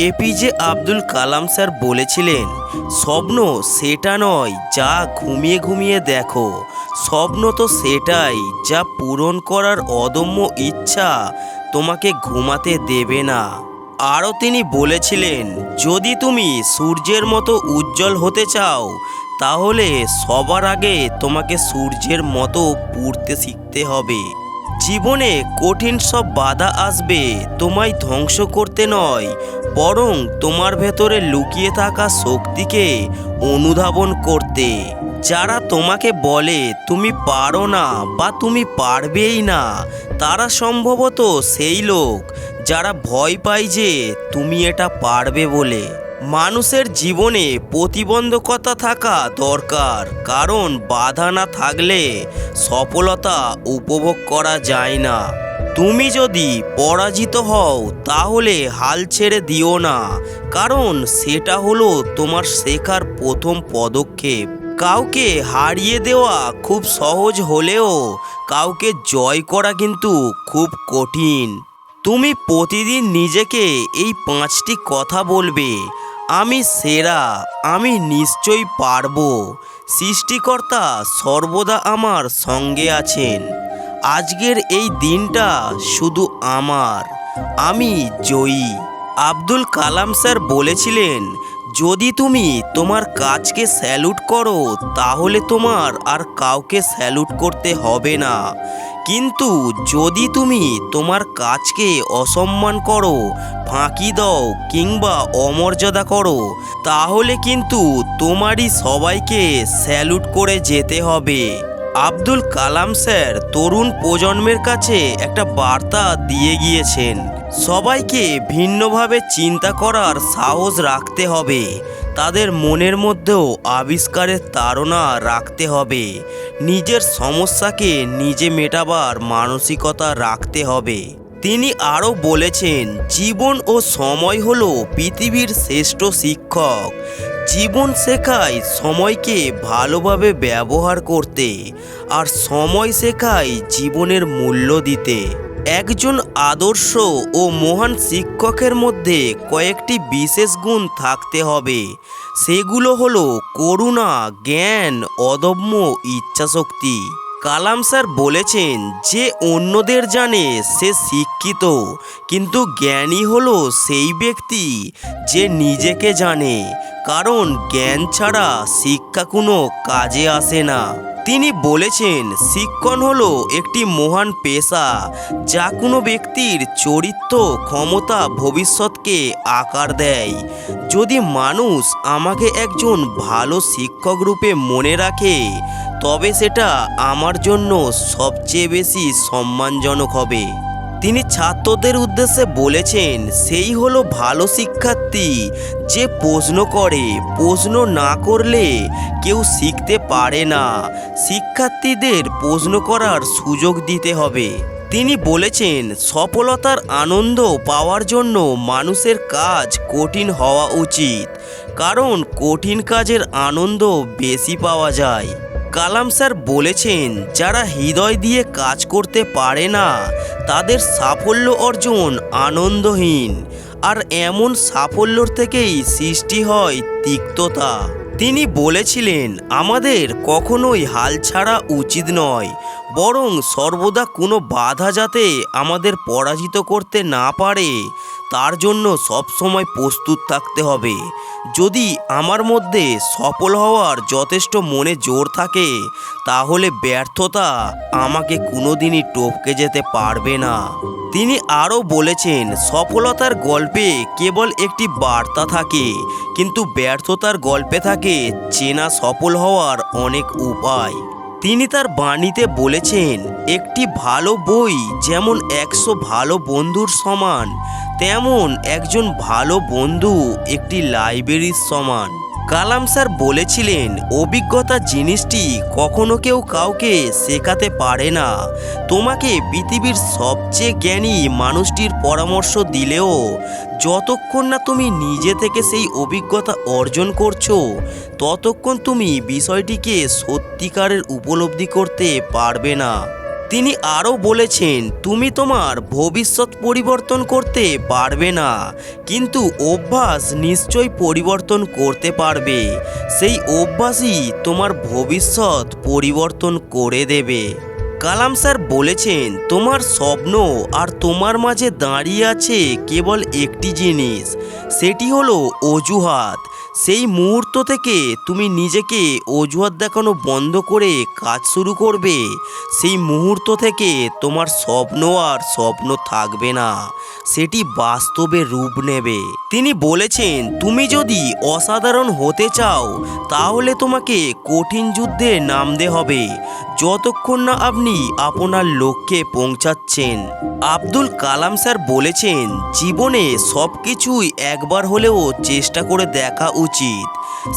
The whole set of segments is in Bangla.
এপিজে আব্দুল কালাম স্যার বলেছিলেন, স্বপ্ন সেটা নয় যা ঘুমিয়ে ঘুমিয়ে দেখো। স্বপ্ন তো সেটাই যা পূরণ করার অদম্য ইচ্ছা তোমাকে ঘুমাতে দেবে না। আরও তিনি বলেছিলেন, যদি তুমি সূর্যের মতো উজ্জ্বল হতে চাও, তাহলে সবার আগে তোমাকে সূর্যের মতো পুড়তে শিখতে হবে। জীবনে কঠিন সব বাধা আসবে, তোমায় ধ্বংস করতে নয় বরং তোমার ভেতরে লুকিয়ে থাকা শক্তিকে অনুধাবন করতে। যারা তোমাকে বলে, তুমি পারো না বা তুমি পারবেই না, তারা সম্ভবত সেই লোক যারা ভয় পায় যে তুমি এটা পারবে বলে। মানুষের জীবনে প্রতিবন্ধকতা থাকা দরকার, কারণ বাধা না থাকলে সফলতা উপভোগ করা যায় না। তুমি যদি পরাজিত হও, তাহলে হাল ছেড়ে দিও না। কারণ সেটা হলো তোমার শেখার প্রথম পদক্ষেপ। কাউকে হারিয়ে দেওয়া খুব সহজ হলেও, কাউকে জয় করা কিন্তু খুব কঠিন। তুমি প্রতিদিন নিজেকে এই পাঁচটি কথা বলবে, আমি সেরা, আমি নিশ্চয়ই পারব। সৃষ্টিকর্তা সর্বদা আমার সঙ্গে আছেন। আজকের এই দিনটা শুধু আমার। আমি জয়ী। আব্দুল কালাম স্যার বলেছিলেন, যদি তুমি তোমার কাজকে স্যালুট করো, তাহলে তোমার আর কাউকে স্যালুট করতে হবে না। কিন্তু যদি তুমি তোমার কাজকে অসম্মান করো, ফাঁকি দাও কিংবা অমর্যাদা করো, তাহলে কিন্তু তোমারই সবাইকে স্যালুট করে যেতে হবে। আব্দুল কালাম স্যার তরুণ প্রজন্মের কাছে একটা বার্তা দিয়ে গিয়েছেন। সবাইকে ভিন্নভাবে চিন্তা করার সাহস রাখতে হবে। তাদের মনের মধ্যেও আবিষ্কারের তাড়না রাখতে হবে। নিজের সমস্যাকে নিজে মেটাবার মানসিকতা রাখতে হবে। তিনি আরও বলেছেন, জীবন ও সময় হলো পৃথিবীর শ্রেষ্ঠ শিক্ষক। জীবন শেখায় সময়কে ভালোভাবে ব্যবহার করতে আর সময় শেখায় জীবনের মূল্য দিতে। একজন আদর্শ ও মহান শিক্ষকের মধ্যে কয়েকটি বিশেষ গুণ থাকতে হবে। সেগুলো হলো করুণা, জ্ঞান, অদম্য ইচ্ছাশক্তি। কালাম স্যার বলেছেন যে অন্যদের জানে সে শিক্ষিত, কিন্তু জ্ঞানী হলো সেই ব্যক্তি যে নিজেকে জানে। কারণ জ্ঞান ছাড়া শিক্ষা কোনো কাজে আসে না। তিনি বলেছেন, শিক্ষণ হলো একটি মহান পেশা যা কোনো ব্যক্তির চরিত্র, ক্ষমতা, ভবিষ্যৎকে আকার দেয়। যদি মানুষ আমাকে একজন ভালো শিক্ষক রূপে মনে রাখে, তবে সেটা আমার জন্য সবচেয়ে বেশি সম্মানজনক হবে। তিনি ছাত্রদের উদ্দেশ্যে বলেছেন, সেই হলো ভালো শিক্ষার্থী যে প্রশ্ন করে। প্রশ্ন না করলে কেউ শিখতে পারে না। শিক্ষার্থীদের প্রশ্ন করার সুযোগ দিতে হবে। তিনি বলেছেন, সফলতার আনন্দ পাওয়ার জন্য মানুষের কাজ কঠিন হওয়া উচিত, কারণ কঠিন কাজের আনন্দ বেশি পাওয়া যায়। কালাম স্যার বলেছেন, যারা হৃদয় দিয়ে কাজ করতে পারে না তাদের সাফল্য অর্জন আনন্দহীন, আর এমন সাফল্যর থেকেই সৃষ্টি হয় তিক্ততা। তিনি বলেছিলেন, আমাদের কখনোই হাল ছাড়া উচিত নয়, বরং সর্বদা কোনো বাধা যাতে আমাদের পরাজিত করতে না পারে তার জন্য সবসময় প্রস্তুত থাকতে হবে। যদি আমার মধ্যে সফল হওয়ার যথেষ্ট মনে জোর থাকে, তাহলে ব্যর্থতা আমাকে কোনোদিনই টপকে যেতে পারবে না। তিনি আরও বলেছেন, সফলতার গল্পে কেবল একটি বার্তা থাকে, কিন্তু ব্যর্থতার গল্পে থাকে চেনা সফল হওয়ার অনেক উপায়। তিনি তার বাণীতে বলেছেন, একটি ভালো বই যেমন একশো ভালো বন্ধুর সমান, তেমন একজন ভালো বন্ধু একটি লাইব্রেরির সমান। কালাম স্যার বলেছিলেন, অভিজ্ঞতা জিনিসটি কখনো কেউ কাউকে শেখাতে পারে না। তোমাকে পৃথিবীর সবচেয়ে জ্ঞানী মানুষটির পরামর্শ দিলেও, যতক্ষণ না তুমি নিজে থেকে সেই অভিজ্ঞতা অর্জন করছ, ততক্ষণ তুমি বিষয়টিকে সত্যিকারের উপলব্ধি করতে পারবে না। তিনি আরও বলেছেন, তুমি তোমার ভবিষ্যৎ পরিবর্তন করতে পারবে না, কিন্তু অভ্যাস নিশ্চয় পরিবর্তন করতে পারবে। সেই অভ্যাসই তোমার ভবিষ্যৎ পরিবর্তন করে দেবে। কালাম স্যার বলেছেন, তোমার স্বপ্ন আর তোমার মাঝে দাঁড়িয়ে আছে কেবল একটি জিনিস, সেটি হলো অজুহাত। সেই মুহূর্ত থেকে তুমি নিজেকে অজুহাত দেখানো বন্ধ করে কাজ শুরু করবে। সেই মুহূর্ত থেকে তোমার স্বপ্ন আর স্বপ্ন থাকবে না, সেটি বাস্তবে রূপ নেবে। তিনি বলেছেন, তুমি যদি অসাধারণ হতে চাও, তাহলে তোমাকে কঠিন যুদ্ধে নামতে হবে। যতক্ষণ না আপনি আপনার লক্ষ্যে পৌঁছাচ্ছেন। আব্দুল কালাম স্যার বলেছেন, জীবনে সব কিছুই একবার হলেও চেষ্টা করে দেখা উচিত।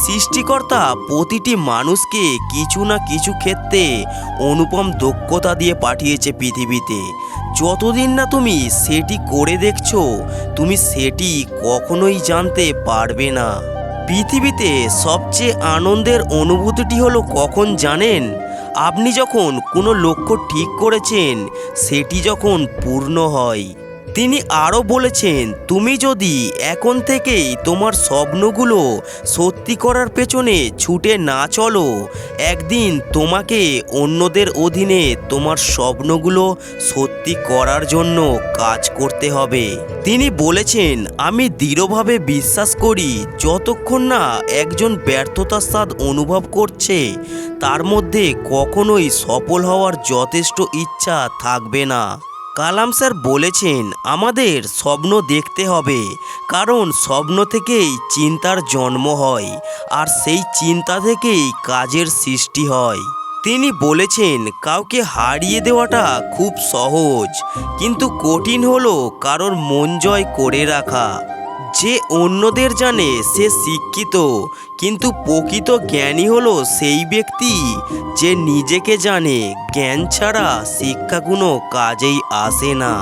সৃষ্টিকর্তা প্রতিটি মানুষকে কিছু না কিছু ক্ষেত্রে অনুপম দক্ষতা দিয়ে পাঠিয়েছে পৃথিবীতে। যতদিন না তুমি সেটি করে দেখছ, তুমি সেটি কখনোই জানতে পারবে না। পৃথিবীতে সবচেয়ে আনন্দের অনুভূতিটি হলো কখন জানেন? আপনি যখন কোনো লক্ষ্য ঠিক করেছেন সেটি যখন পূর্ণ হয়। তিনি আরও বলেছেন, তুমি যদি এখন থেকেই তোমার স্বপ্নগুলো সত্যি করার পেছনে ছুটে না চলো, একদিন তোমাকে অন্যদের অধীনে তোমার স্বপ্নগুলো সত্যি করার জন্য কাজ করতে হবে। তিনি বলেছেন, আমি দৃঢ়ভাবে বিশ্বাস করি, যতক্ষণ না একজন ব্যর্থতার স্বাদ অনুভব করছে, তার মধ্যে কখনোই সফল হওয়ার যথেষ্ট ইচ্ছা থাকবে না। কালাম স্যার বলেছেন, আমাদের স্বপ্ন দেখতে হবে, কারণ স্বপ্ন থেকেই চিন্তার জন্ম হয়, আর সেই চিন্তা থেকেই কাজের সৃষ্টি হয়। তিনি বলেছেন, কাউকে হারিয়ে দেওয়াটা খুব সহজ, কিন্তু কঠিন হলো কারোর মন জয় করে রাখা। যে অন্যদের জানে সে শিক্ষিত, কিন্তু প্রকৃত জ্ঞানী হলো সেই ব্যক্তি যে নিজেকে জানে জ্ঞান ছাড়া শিক্ষা কোনো কাজেই আসে না।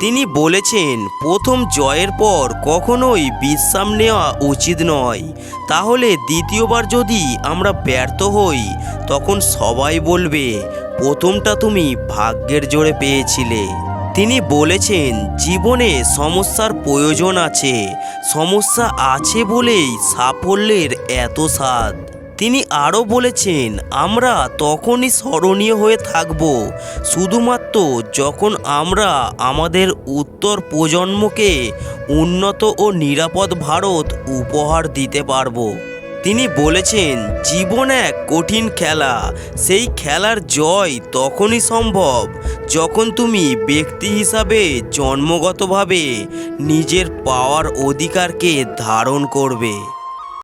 তিনি বলেছেন, প্রথম জয়ের পর কখনোই বিশ্রাম নেওয়া উচিত নয়। তাহলে দ্বিতীয়বার যদি আমরা ব্যর্থ হই, তখন সবাই বলবে, প্রথমটা তুমি ভাগ্যের জোরে পেয়েছিলে তিনি বলেছেন, জীবনে সমস্যার প্রয়োজন আছে। সমস্যা আছে বলেই সাফল্যের এত স্বাদ। তিনি আরও বলেছেন, আমরা তখনই স্মরণীয় হয়ে থাকব। শুধুমাত্র যখন আমরা আমাদের উত্তর প্রজন্মকে উন্নত ও নিরাপদ ভারত উপহার দিতে পারব। তিনি বলেছেন, জীবন এক কঠিন খেলা। সেই খেলার জয় তখনই সম্ভব যখন তুমি ব্যক্তি হিসাবে জন্মগতভাবে নিজের পাওয়ার অধিকারকে ধারণ করবে।